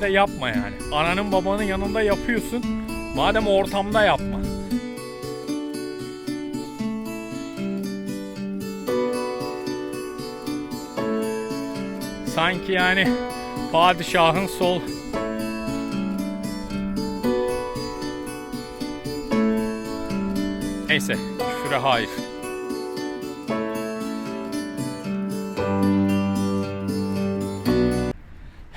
de yapma yani. Ananın babanın yanında yapıyorsun. Madem ortamda yapma. Sanki yani padişahın sol Neyse, küfüre hayır.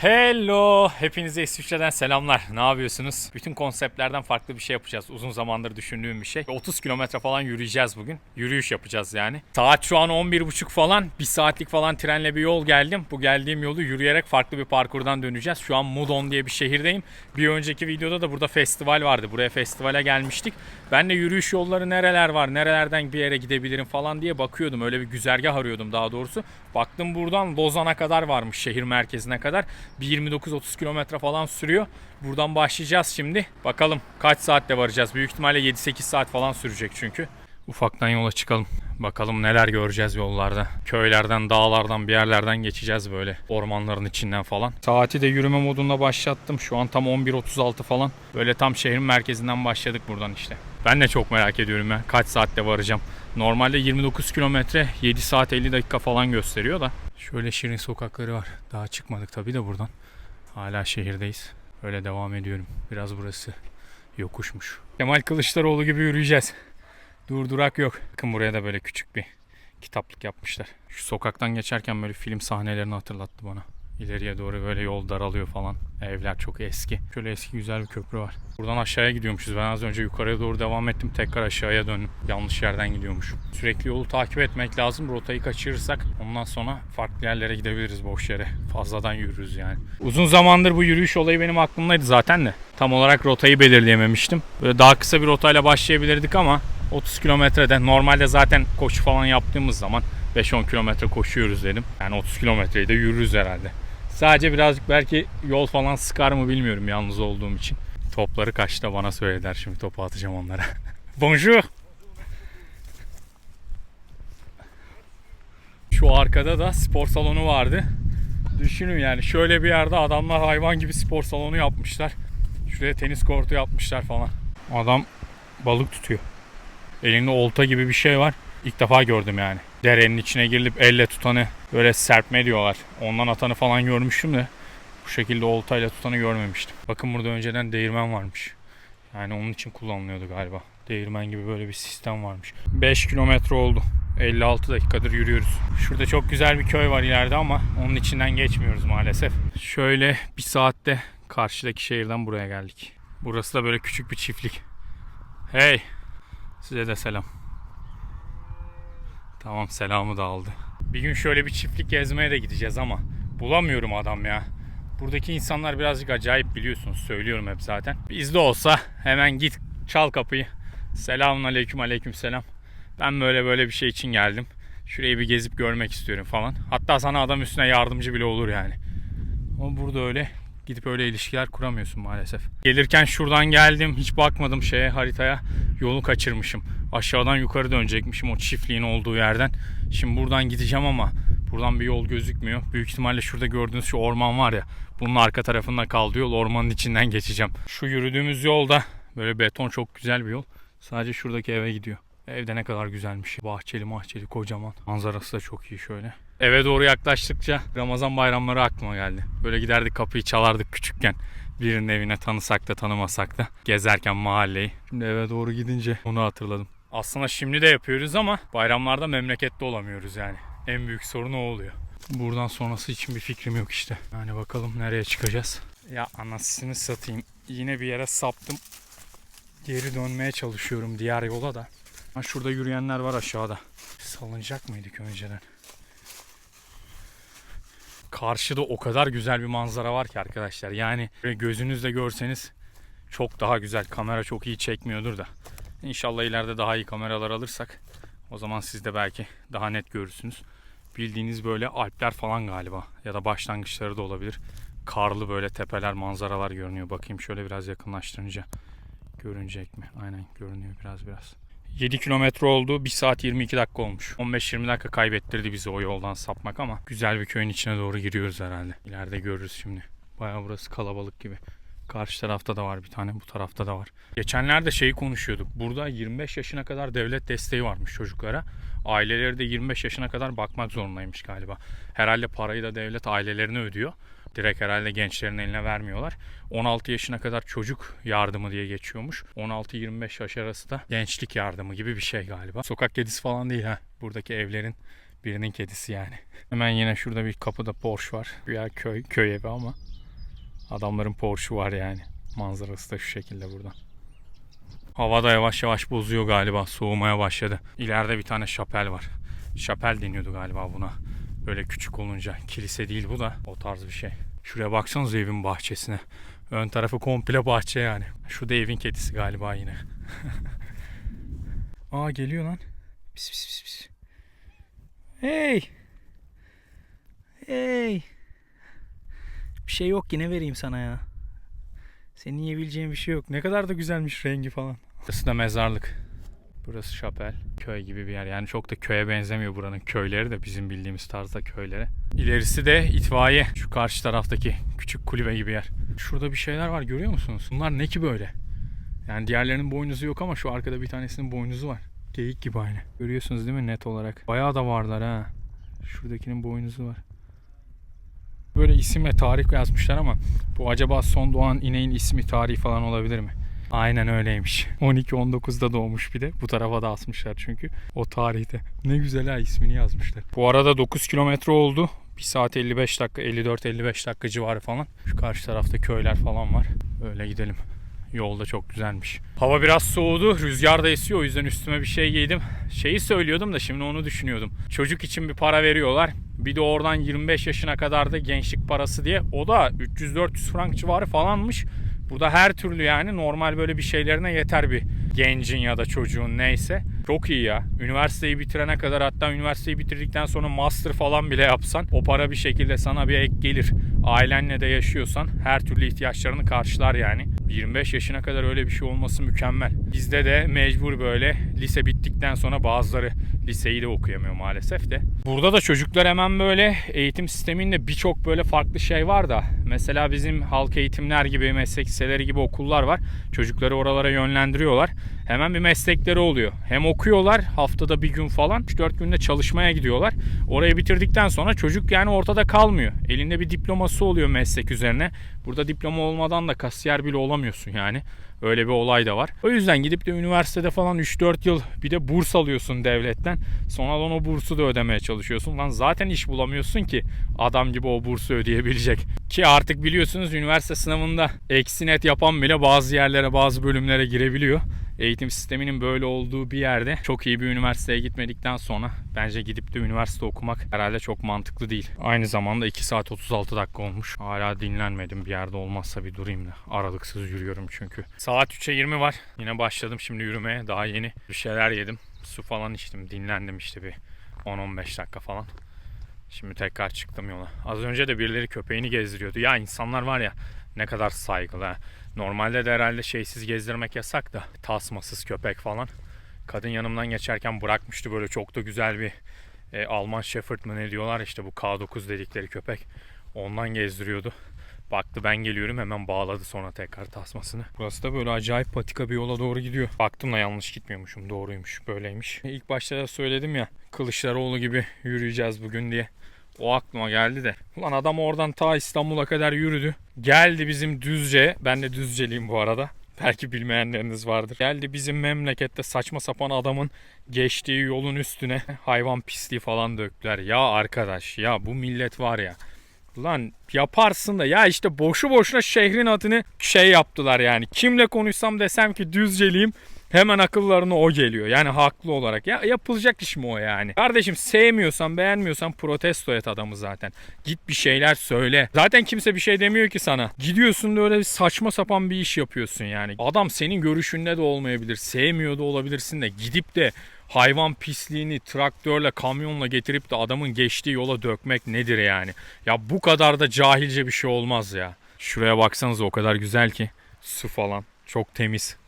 Hello, hepinize İsviçre'den selamlar. Ne yapıyorsunuz? Bütün konseptlerden farklı bir şey yapacağız. Uzun zamandır düşündüğüm bir şey. 30 kilometre falan yürüyeceğiz bugün. Yürüyüş yapacağız yani. Saat şu an 11.30 falan. Bir saatlik falan trenle bir yol geldim. Bu geldiğim yolu yürüyerek farklı bir parkurdan döneceğiz. Şu an Moudon diye bir şehirdeyim. Bir önceki videoda da burada festival vardı. Buraya festivale gelmiştik. Ben de yürüyüş yolları nereler var, nerelerden bir yere gidebilirim falan diye bakıyordum. Öyle bir güzergah arıyordum daha doğrusu. Baktım buradan Lozan'a kadar varmış şehir merkezine kadar. Bir 29-30 kilometre falan sürüyor. Buradan başlayacağız şimdi. Bakalım kaç saatte varacağız. Büyük ihtimalle 7-8 saat falan sürecek çünkü. Ufaktan yola çıkalım. Bakalım neler göreceğiz yollarda. Köylerden, dağlardan, bir yerlerden geçeceğiz böyle. Ormanların içinden falan. Saati de yürüme modunda başlattım. Şu an tam 11.36 falan. Böyle tam şehrin merkezinden başladık buradan işte. Ben de çok merak ediyorum ya. Kaç saatte varacağım. Normalde 29 kilometre 7 saat 50 dakika falan gösteriyor da. Şöyle şirin sokakları var. Daha çıkmadık tabii de buradan. Hala şehirdeyiz. Öyle devam ediyorum. Biraz burası yokuşmuş. Kemal Kılıçdaroğlu gibi yürüyeceğiz. Durdurak yok. Bakın buraya da böyle küçük bir kitaplık yapmışlar. Şu sokaktan geçerken böyle film sahnelerini hatırlattı bana. İleriye doğru böyle yol daralıyor falan. Evler çok eski. Şöyle eski güzel bir köprü var. Buradan aşağıya gidiyormuşuz. Ben az önce yukarıya doğru devam ettim. Tekrar aşağıya döndüm. Yanlış yerden gidiyormuşum. Sürekli yolu takip etmek lazım. Rotayı kaçırırsak ondan sonra farklı yerlere gidebiliriz boş yere. Fazladan yürürüz yani. Uzun zamandır bu yürüyüş olayı benim aklımdaydı zaten de. Tam olarak rotayı belirleyememiştim. Böyle daha kısa bir rotayla başlayabilirdik ama 30 kilometrede normalde zaten koşu falan yaptığımız zaman 5-10 kilometre koşuyoruz dedim. Yani 30 kilometreyi de yürürüz herhalde. Sadece birazcık belki yol falan sıkar mı bilmiyorum yalnız olduğum için. Topları kaçta bana söylediler şimdi topu atacağım onlara. Bonjour. Şu arkada da spor salonu vardı. Düşünün yani şöyle bir yerde adamlar hayvan gibi spor salonu yapmışlar. Şuraya tenis kortu yapmışlar falan. Adam balık tutuyor. Elinde olta gibi bir şey var. İlk defa gördüm yani. Derenin içine girilip elle tutanı böyle serpme diyorlar. Ondan atanı falan görmüştüm de bu şekilde oltayla tutanı görmemiştim. Bakın burada önceden değirmen varmış. Yani onun için kullanılıyordu galiba. Değirmen gibi böyle bir sistem varmış. 5 kilometre oldu. 56 dakikadır yürüyoruz. Şurada çok güzel bir köy var ileride ama onun içinden geçmiyoruz maalesef. Şöyle bir saatte karşıdaki şehirden buraya geldik. Burası da böyle küçük bir çiftlik. Hey! Size de selam. Tamam selamı da aldı. Bir gün şöyle bir çiftlik gezmeye de gideceğiz ama bulamıyorum adam ya. Buradaki insanlar birazcık acayip biliyorsunuz. Söylüyorum hep zaten. Bizde olsa hemen git çal kapıyı. Selamun aleyküm aleyküm selam. Ben böyle böyle bir şey için geldim. Şurayı bir gezip görmek istiyorum falan. Hatta sana adam üstüne yardımcı bile olur yani. Ama burada öyle gidip öyle ilişkiler kuramıyorsun maalesef. Gelirken şuradan geldim. Hiç bakmadım şeye haritaya. Yolu kaçırmışım. Aşağıdan yukarı dönecekmişim o çiftliğin olduğu yerden. Şimdi buradan gideceğim ama buradan bir yol gözükmüyor. Büyük ihtimalle şurada gördüğünüz şu orman var ya. Bunun arka tarafında kaldı yol. Ormanın içinden geçeceğim. Şu yürüdüğümüz yolda böyle beton çok güzel bir yol. Sadece şuradaki eve gidiyor. Evde ne kadar güzelmiş. Bahçeli mahçeli kocaman. Manzarası da çok iyi şöyle. Eve doğru yaklaştıkça Ramazan bayramları aklıma geldi. Böyle giderdik kapıyı çalardık küçükken. Birinin evine tanısak da tanımasak da gezerken mahalleyi. Şimdi eve doğru gidince onu hatırladım. Aslında şimdi de yapıyoruz ama bayramlarda memlekette olamıyoruz yani. En büyük sorun o oluyor. Buradan sonrası için bir fikrim yok işte. Yani bakalım nereye çıkacağız. Ya anasını satayım. Yine bir yere saptım. Geri dönmeye çalışıyorum diğer yola da. Ha şurada yürüyenler var aşağıda. Salınacak mıydık önceden? Karşıda o kadar güzel bir manzara var ki arkadaşlar. Yani gözünüzle görseniz çok daha güzel. Kamera çok iyi çekmiyordur da. İnşallah ileride daha iyi kameralar alırsak o zaman siz de belki daha net görürsünüz. Bildiğiniz böyle Alpler falan galiba ya da başlangıçları da olabilir. Karlı böyle tepeler, manzaralar görünüyor. Bakayım şöyle biraz yakınlaştırınca görünecek mi? Aynen görünüyor biraz biraz. 7 kilometre oldu. 1 saat 22 dakika olmuş. 15-20 dakika kaybettirdi bizi o yoldan sapmak ama güzel bir köyün içine doğru giriyoruz herhalde. İleride görürüz şimdi. Bayağı burası kalabalık gibi. Karşı tarafta da var bir tane, bu tarafta da var. Geçenlerde şeyi konuşuyorduk. Burada 25 yaşına kadar devlet desteği varmış çocuklara. Aileleri de 25 yaşına kadar bakmak zorundaymış galiba. Herhalde parayı da devlet ailelerine ödüyor. Direkt herhalde gençlerin eline vermiyorlar. 16 yaşına kadar çocuk yardımı diye geçiyormuş. 16-25 yaş arası da gençlik yardımı gibi bir şey galiba. Sokak kedisi falan değil ha. Buradaki evlerin birinin kedisi yani. Hemen yine şurada bir kapıda Porsche var. Güya köy, köy evi ama adamların Porsche'u var yani. Manzarası da şu şekilde buradan. Hava da yavaş yavaş bozuyor galiba. Soğumaya başladı. İleride bir tane şapel var. Şapel deniyordu galiba buna. Böyle küçük olunca. Kilise değil bu da. O tarz bir şey. Şuraya baksanıza evin bahçesine. Ön tarafı komple bahçe yani. Şu da evin kedisi galiba yine. Aa geliyor lan. Pis pis pis pis. Hey. Hey. Bir şey yok yine vereyim sana ya. Senin yiyebileceğin bir şey yok. Ne kadar da güzelmiş rengi falan. Burası da mezarlık. Burası şapel. Köy gibi bir yer. Yani çok da köye benzemiyor buranın köyleri de bizim bildiğimiz tarzda köylere. İlerisi de itfaiye. Şu karşı taraftaki küçük kulübe gibi yer. Şurada bir şeyler var görüyor musunuz? Bunlar ne ki böyle? Yani diğerlerinin boynuzu yok ama şu arkada bir tanesinin boynuzu var. Geyik gibi aynı. Görüyorsunuz değil mi net olarak? Bayağı da varlar ha. Şuradakinin boynuzu var. Böyle isim ve tarih yazmışlar ama bu acaba son doğan ineğin ismi tarihi falan olabilir mi? Aynen öyleymiş. 12-19'da doğmuş bir de. Bu tarafa da asmışlar çünkü. O tarihte. Ne güzel ha ismini yazmışlar. Bu arada 9 kilometre oldu. 1 saat 55 dakika, 54-55 dakika civarı falan. Şu karşı tarafta köyler falan var. Öyle gidelim. Yolda çok güzelmiş. Hava biraz soğudu. Rüzgar da esiyor. O yüzden üstüme bir şey giydim. Şeyi söylüyordum da şimdi onu düşünüyordum. Çocuk için bir para veriyorlar. Bir de oradan 25 yaşına kadar da gençlik parası diye. O da 300-400 frank civarı falanmış. Burada her türlü yani normal böyle bir şeylerine yeter bir gencin ya da çocuğun neyse. Çok iyi ya. Üniversiteyi bitirene kadar hatta üniversiteyi bitirdikten sonra master falan bile yapsan o para bir şekilde sana bir ek gelir. Ailenle de yaşıyorsan her türlü ihtiyaçlarını karşılar yani. 25 yaşına kadar öyle bir şey olması mükemmel. Bizde de mecbur böyle lise bittikten sonra bazıları liseyi de okuyamıyor maalesef de. Burada da çocuklar hemen böyle eğitim sisteminde birçok böyle farklı şey var da mesela bizim halk eğitimler gibi meslek liseleri gibi okullar var. Çocukları oralara yönlendiriyorlar. Hemen bir meslekleri oluyor. Hem okuyorlar haftada bir gün falan 3-4 günde çalışmaya gidiyorlar. Orayı bitirdikten sonra çocuk yani ortada kalmıyor. Elinde bir diploması oluyor meslek üzerine. Burada diploma olmadan da kasiyer bile olamıyorsun yani. Öyle bir olay da var. O yüzden gidip de üniversitede falan 3-4 yıl bir de burs alıyorsun devletten. Sonradan o bursu da ödemeye çalışıyorsun. Lan zaten iş bulamıyorsun ki adam gibi o bursu ödeyebilecek. Ki artık biliyorsunuz üniversite sınavında eksi net yapan bile bazı yerlere bazı bölümlere girebiliyor eğitim sisteminin böyle olduğu bir yerde çok iyi bir üniversiteye gitmedikten sonra bence gidip de üniversite okumak herhalde çok mantıklı değil. Aynı zamanda 2 saat 36 dakika olmuş. Hala dinlenmedim bir yerde olmazsa bir durayım da. Aralıksız yürüyorum çünkü. Saat 3'e 20 var. Yine başladım şimdi yürümeye. Daha yeni bir şeyler yedim. Su falan içtim. Dinlendim işte bir 10-15 dakika falan. Şimdi tekrar çıktım yola. Az önce de birileri köpeğini gezdiriyordu. Ya insanlar var ya ne kadar saygılı ha. Normalde de herhalde şeysiz gezdirmek yasak da tasmasız köpek falan. Kadın yanımdan geçerken bırakmıştı böyle çok da güzel bir e, Alman Shepherd mı ne diyorlar işte bu K9 dedikleri köpek. Ondan gezdiriyordu. Baktı ben geliyorum hemen bağladı sonra tekrar tasmasını. Burası da böyle acayip patika bir yola doğru gidiyor. Baktım da yanlış gitmiyormuşum doğruymuş böyleymiş. İlk başta da söyledim ya Kılıçdaroğlu gibi yürüyeceğiz bugün diye. O aklıma geldi de. Ulan adam oradan ta İstanbul'a kadar yürüdü. Geldi bizim Düzce. Ben de Düzceliyim bu arada. Belki bilmeyenleriniz vardır. Geldi bizim memlekette saçma sapan adamın geçtiği yolun üstüne hayvan pisliği falan döktüler. Ya arkadaş ya bu millet var ya. Lan yaparsın da ya işte boşu boşuna şehrin adını şey yaptılar yani. Kimle konuşsam desem ki Düzceliyim hemen akıllarına o geliyor. Yani haklı olarak. Ya yapılacak iş mi o yani? Kardeşim sevmiyorsan, beğenmiyorsan protesto et adamı zaten. Git bir şeyler söyle. Zaten kimse bir şey demiyor ki sana. Gidiyorsun da öyle bir saçma sapan bir iş yapıyorsun yani. Adam senin görüşünde de olmayabilir. Sevmiyor da olabilirsin de gidip de hayvan pisliğini traktörle, kamyonla getirip de adamın geçtiği yola dökmek nedir yani? Ya bu kadar da cahilce bir şey olmaz ya. Şuraya baksanız o kadar güzel ki. Su falan. Çok temiz.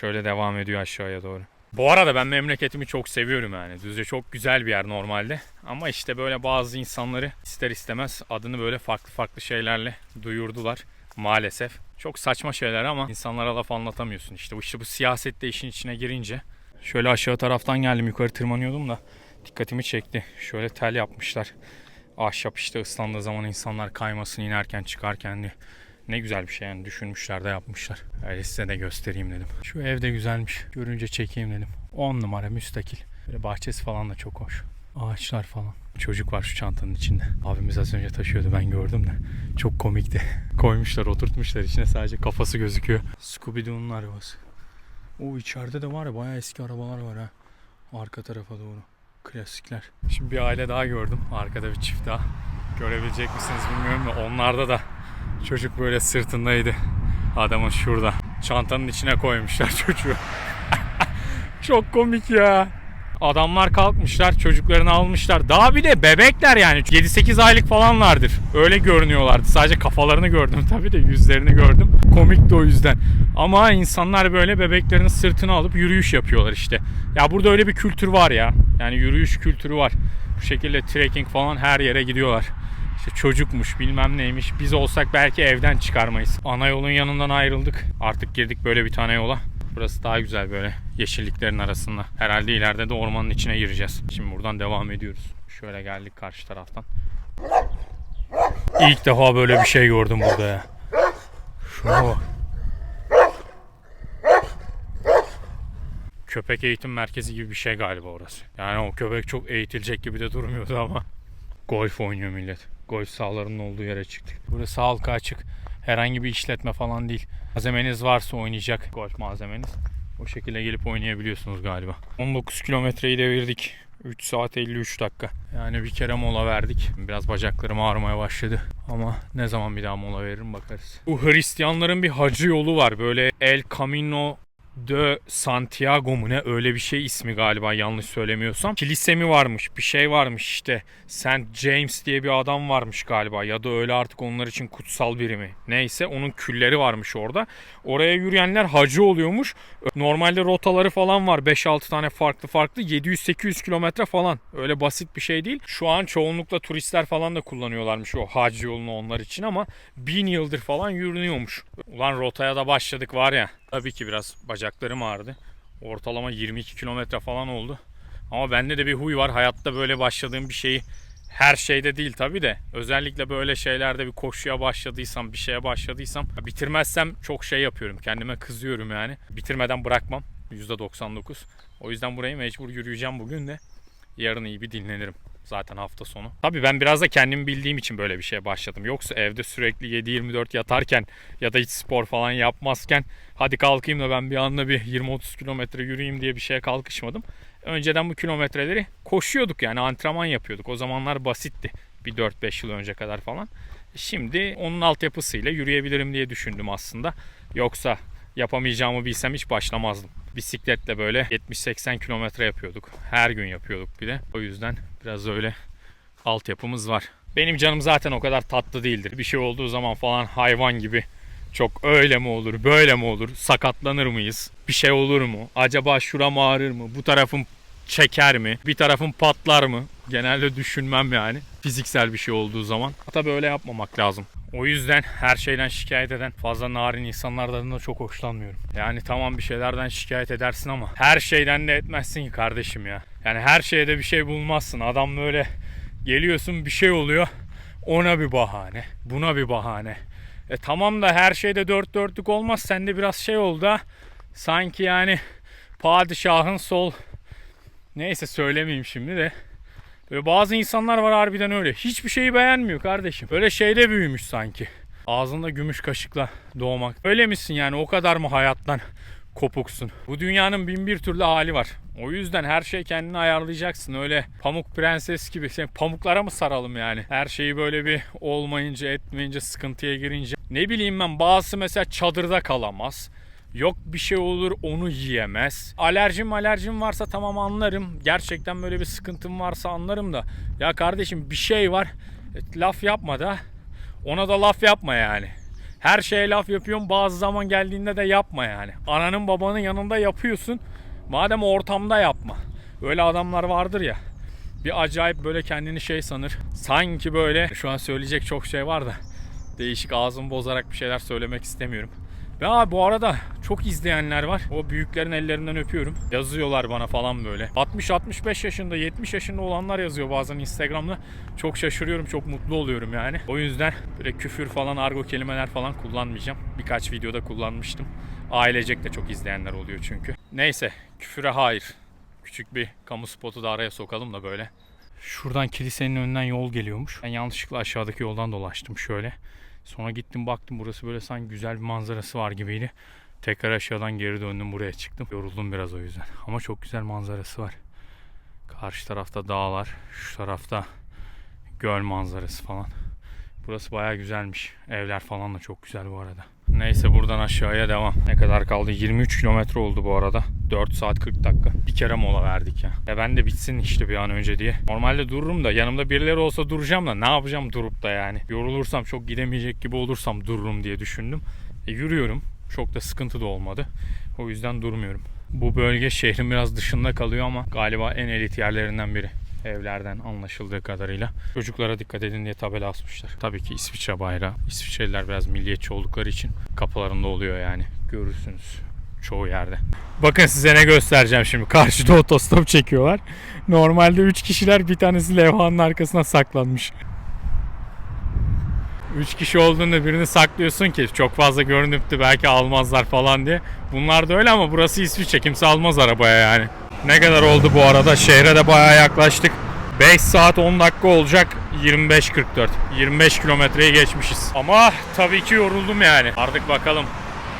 Şöyle devam ediyor aşağıya doğru. Bu arada ben memleketimi çok seviyorum yani. Düzce çok güzel bir yer normalde. Ama işte böyle bazı insanları ister istemez adını böyle farklı farklı şeylerle duyurdular maalesef. Çok saçma şeyler ama insanlara laf anlatamıyorsun. İşte bu işte bu siyasette işin içine girince şöyle aşağı taraftan geldim yukarı tırmanıyordum da dikkatimi çekti. Şöyle tel yapmışlar. Ahşap işte ıslandığı zaman insanlar kaymasın inerken çıkarken diye. Ne güzel bir şey yani düşünmüşler de yapmışlar. Öyle size de göstereyim dedim. Şu ev de güzelmiş. Görünce çekeyim dedim. 10 numara müstakil. Böyle bahçesi falan da çok hoş. Ağaçlar falan. Çocuk var şu çantanın içinde. Abimiz az önce taşıyordu ben gördüm de. Çok komikti. Koymuşlar oturtmuşlar içine sadece kafası gözüküyor. Scooby-Doo'nun arabası. O içeride de var ya bayağı eski arabalar var ha. Arka tarafa doğru. Klasikler. Şimdi bir aile daha gördüm. Arkada bir çift daha. Görebilecek misiniz bilmiyorum da onlarda da çocuk böyle sırtındaydı. Adamın şurada. Çantanın içine koymuşlar çocuğu. Çok komik ya. Adamlar kalkmışlar çocuklarını almışlar. Daha bir de bebekler yani 7-8 aylık falanlardır. Öyle görünüyorlardı. Sadece kafalarını gördüm tabii de yüzlerini gördüm. Komik de o yüzden. Ama insanlar böyle bebeklerini sırtına alıp yürüyüş yapıyorlar işte. Ya burada öyle bir kültür var ya. Yani yürüyüş kültürü var. Bu şekilde trekking falan her yere gidiyorlar. İşte çocukmuş bilmem neymiş. Biz olsak belki evden çıkarmayız. Ana yolun yanından ayrıldık. Artık girdik böyle bir tane yola. Burası daha güzel böyle yeşilliklerin arasında. Herhalde ileride de ormanın içine gireceğiz. Şimdi buradan devam ediyoruz. Şöyle geldik karşı taraftan. İlk defa böyle bir şey gördüm burada ya. Şuna bak. Köpek eğitim merkezi gibi bir şey galiba orası. Yani o köpek çok eğitilecek gibi de durmuyordu ama. Golf oynuyor millet. Golf sahalarının olduğu yere çıktık. Burası halka açık. Herhangi bir işletme falan değil. Malzemeniz varsa oynayacak golf malzemeniz. O şekilde gelip oynayabiliyorsunuz galiba. 19 kilometreyi devirdik. 3 saat 53 dakika. Yani bir kere mola verdik. Biraz bacaklarım ağrımaya başladı. Ama ne zaman bir daha mola veririm bakarız. Bu Hristiyanların bir hacı yolu var. Böyle El Camino de Santiago mu ne öyle bir şey ismi galiba yanlış söylemiyorsam. Kilise mi varmış bir şey varmış işte. St. James diye bir adam varmış galiba ya da öyle artık onlar için kutsal biri mi. Neyse onun külleri varmış orada. Oraya yürüyenler hacı oluyormuş. Normalde rotaları falan var 5-6 tane farklı farklı 700-800 kilometre falan. Öyle basit bir şey değil. Şu an çoğunlukla turistler falan da kullanıyorlarmış o hac yolunu onlar için ama bin yıldır falan yürünüyormuş. Ulan rotaya da başladık var ya. Tabii ki biraz bacaklarım ağrıdı. Ortalama 22 kilometre falan oldu. Ama bende de bir huy var. Hayatta böyle başladığım bir şeyi her şeyde değil tabii de. Özellikle böyle şeylerde bir koşuya başladıysam bir şeye başladıysam bitirmezsem çok şey yapıyorum. Kendime kızıyorum yani. Bitirmeden bırakmam. %99 o yüzden burayı mecbur yürüyeceğim bugün de. Yarın iyi bir dinlenirim zaten hafta sonu. Tabii ben biraz da kendimi bildiğim için böyle bir şeye başladım. Yoksa evde sürekli 7-24 yatarken ya da hiç spor falan yapmazken hadi kalkayım da ben bir anda bir 20-30 kilometre yürüyeyim diye bir şeye kalkışmadım. Önceden bu kilometreleri koşuyorduk yani antrenman yapıyorduk. O zamanlar basitti. Bir 4-5 yıl önce kadar falan. Şimdi onun altyapısıyla yürüyebilirim diye düşündüm aslında. Yoksa yapamayacağımı bilsem hiç başlamazdım. Bisikletle böyle 70-80 kilometre yapıyorduk. Her gün yapıyorduk bir de. O yüzden biraz öyle altyapımız var. Benim canım zaten o kadar tatlı değildir. Bir şey olduğu zaman falan hayvan gibi çok öyle mi olur, böyle mi olur, sakatlanır mıyız, bir şey olur mu, acaba şuram ağrır mı, bu tarafım çeker mi, bir tarafım patlar mı? Genelde düşünmem yani fiziksel bir şey olduğu zaman. Tabii öyle yapmamak lazım. O yüzden her şeyden şikayet eden fazla narin insanlardan da çok hoşlanmıyorum. Yani tamam bir şeylerden şikayet edersin ama her şeyden de etmezsin ki kardeşim ya. Yani her şeyde bir şey bulmazsın. Adam böyle geliyorsun bir şey oluyor. Ona bir bahane, buna bir bahane. E tamam da her şeyde dört dörtlük olmaz. Sende biraz şey oldu ha. Sanki yani padişahın sol neyse söylemeyeyim şimdi de. Böyle bazı insanlar var harbiden öyle. Hiçbir şeyi beğenmiyor kardeşim. Böyle şeyde büyümüş sanki. Ağzında gümüş kaşıkla doğmak. Öyle misin yani o kadar mı hayattan kopuksun? Bu dünyanın bin bir türlü hali var. O yüzden her şey kendini ayarlayacaksın. Öyle pamuk prenses gibi. Sen pamuklara mı saralım yani? Her şeyi böyle bir olmayınca etmeyince sıkıntıya girince. Ne bileyim ben bazısı mesela çadırda kalamaz. Yok bir şey olur onu yiyemez. Alerjim alerjim varsa tamam anlarım. Gerçekten böyle bir sıkıntım varsa anlarım da. Ya kardeşim bir şey var. E, laf yapma da. Ona da laf yapma yani. Her şeye laf yapıyorsun bazı zaman geldiğinde de yapma yani. Ananın babanın yanında yapıyorsun. Madem ortamda yapma. Öyle adamlar vardır ya. Bir acayip böyle kendini şey sanır. Sanki böyle şu an söyleyecek çok şey var da değişik ağzımı bozarak bir şeyler söylemek istemiyorum. Ve abi bu arada çok izleyenler var. O büyüklerin ellerinden öpüyorum. Yazıyorlar bana falan böyle. 60-65 yaşında, 70 yaşında olanlar yazıyor bazen Instagram'da. Çok şaşırıyorum, çok mutlu oluyorum yani. O yüzden böyle küfür falan, argo kelimeler falan kullanmayacağım. Birkaç videoda kullanmıştım. Ailecek de çok izleyenler oluyor çünkü. Neyse, küfüre hayır. Küçük bir kamu spotu da araya sokalım da böyle. Şuradan kilisenin önünden yol geliyormuş. Ben yanlışlıkla aşağıdaki yoldan dolaştım şöyle. Sonra gittim baktım burası böyle sanki güzel bir manzarası var gibiydi. Tekrar aşağıdan geri döndüm buraya çıktım. Yoruldum biraz o yüzden. Ama çok güzel manzarası var. Karşı tarafta dağlar, şu tarafta göl manzarası falan. Burası baya güzelmiş. Evler falan da çok güzel bu arada. Neyse buradan aşağıya devam. Ne kadar kaldı? 23 kilometre oldu bu arada. 4 saat 40 dakika. Bir kere mola verdik ya. Ya ben de bitsin işte bir an önce diye. Normalde dururum da yanımda birileri olsa duracağım da ne yapacağım durup da yani. Yorulursam çok gidemeyecek gibi olursam dururum diye düşündüm. E, yürüyorum. Çok da sıkıntı da olmadı. O yüzden durmuyorum. Bu bölge şehrin biraz dışında kalıyor ama galiba en elit yerlerinden biri evlerden anlaşıldığı kadarıyla. Çocuklara dikkat edin diye tabela asmışlar. Tabii ki İsviçre bayrağı. İsviçreliler biraz milliyetçi oldukları için kapılarında oluyor yani. Görürsünüz çoğu yerde. Bakın size ne göstereceğim şimdi. Karşıda otostop çekiyorlar. Normalde 3 kişiler bir tanesi levhanın arkasına saklanmış. 3 kişi olduğunda birini saklıyorsun ki çok fazla görünüp de belki almazlar falan diye. Bunlar da öyle ama burası İsviçre. Kimse almaz arabaya yani. Ne kadar oldu bu arada? Şehre de bayağı yaklaştık. 5 saat 10 dakika olacak 25.44. 25 kilometreyi geçmişiz. Ama tabii ki yoruldum yani. Artık bakalım.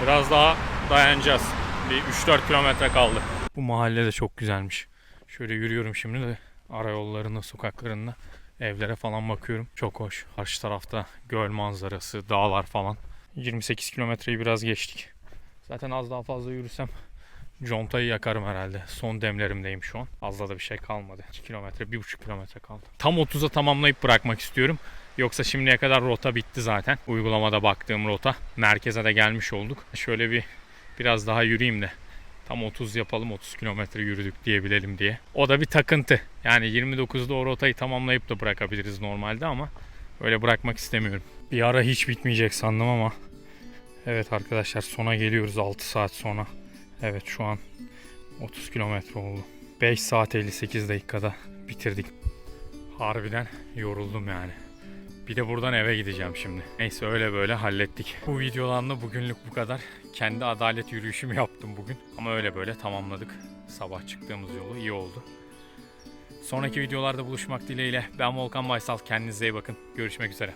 Biraz daha dayanacağız. Bir 3-4 kilometre kaldı. Bu mahalle de çok güzelmiş. Şöyle yürüyorum şimdi de ara yollarında, sokaklarında evlere falan bakıyorum. Çok hoş. Karşı tarafta göl manzarası, dağlar falan. 28 kilometreyi biraz geçtik. Zaten az daha fazla yürüsem Contayı yakarım herhalde. Son demlerimdeyim şu an. Fazla da bir şey kalmadı. 2 kilometre, 1,5 kilometre kaldı. Tam 30'a tamamlayıp bırakmak istiyorum. Yoksa şimdiye kadar rota bitti zaten. Uygulamada baktığım rota. Merkeze de gelmiş olduk. Şöyle bir biraz daha yürüyeyim de. Tam 30 yapalım 30 kilometre yürüdük diyebilelim diye. O da bir takıntı. Yani 29'da o rotayı tamamlayıp da bırakabiliriz normalde ama öyle bırakmak istemiyorum. Bir ara hiç bitmeyecek sandım ama Evet arkadaşlar sona geliyoruz 6 saat sonra. Evet şu an 30 kilometre oldu. 5 saat 58 dakikada bitirdik. Harbiden yoruldum yani. Bir de buradan eve gideceğim şimdi. Neyse öyle böyle hallettik. Bu videodan da bugünlük bu kadar. Kendi adalet yürüyüşümü yaptım bugün. Ama öyle böyle tamamladık. Sabah çıktığımız yolu iyi oldu. Sonraki videolarda buluşmak dileğiyle. Ben Volkan Baysal. Kendinize iyi bakın. Görüşmek üzere.